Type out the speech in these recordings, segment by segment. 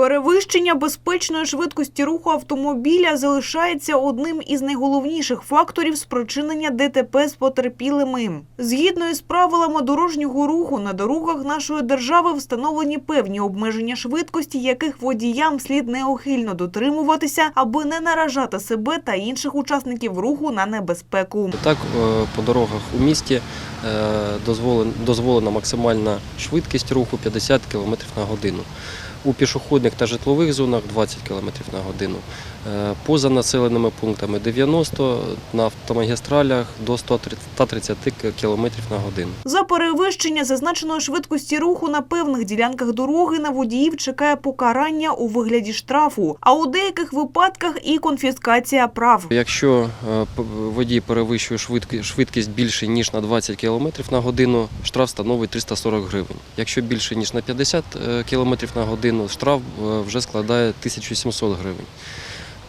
Перевищення безпечної швидкості руху автомобіля залишається одним із найголовніших факторів спричинення ДТП з потерпілими. Згідно із правилами дорожнього руху на дорогах нашої держави встановлені певні обмеження швидкості, яких водіям слід неухильно дотримуватися, аби не наражати себе та інших учасників руху на небезпеку. Так, е, по дорогах у місті е, дозволена максимальна швидкість руху 50 км на годину. У пішохідних та житлових зонах 20 км на годину. Е, Поза населеними пунктами 90, на автомагістралях до 130 км на годину. За перевищення зазначеної швидкості руху на певних ділянках дороги на водіїв чекає покарання у вигляді штрафу, а у деяких випадках і конфіскація прав. Якщо е, водій перевищує швидкість більше ніж на 20 км на годину, штраф становить 340 гривень. Якщо більше ніж на 50 км на годину, штраф е, вже складає 1700 гривень.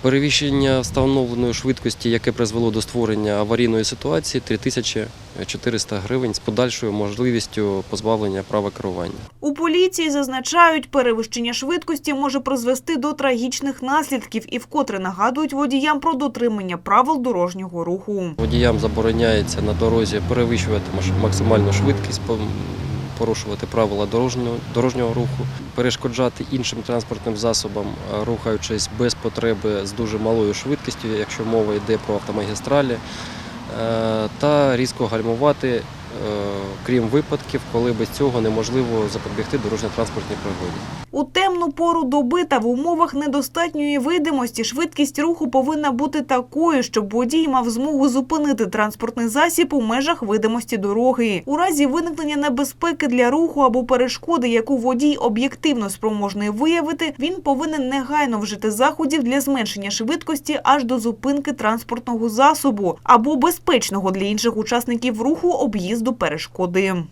Перевищення встановленої швидкості, яке призвело до створення аварійної ситуації, 3400 гривень з подальшою можливістю позбавлення права керування. У поліції зазначають, перевищення швидкості може призвести до трагічних наслідків і вкотре нагадують водіям про дотримання правил дорожнього руху. Водіям забороняється на дорозі перевищувати максимальну швидкість, порушувати правила дорожнього, дорожнього руху, перешкоджати іншим транспортним засобам, е, рухаючись без потреби з дуже малою швидкістю, якщо мова йде про автомагістралі, е, та різко гальмувати, крім випадків, коли без цього неможливо запобігти дорожньо-транспортній пригоді. У темну пору доби та в умовах недостатньої видимості швидкість руху повинна бути такою, щоб водій мав змогу зупинити транспортний засіб у межах видимості дороги. У разі виникнення небезпеки для руху або перешкоди, яку водій об'єктивно спроможний виявити, він повинен негайно вжити заходів для зменшення швидкості аж до зупинки транспортного засобу або безпечного для інших учасників руху об'їзду перешкоди.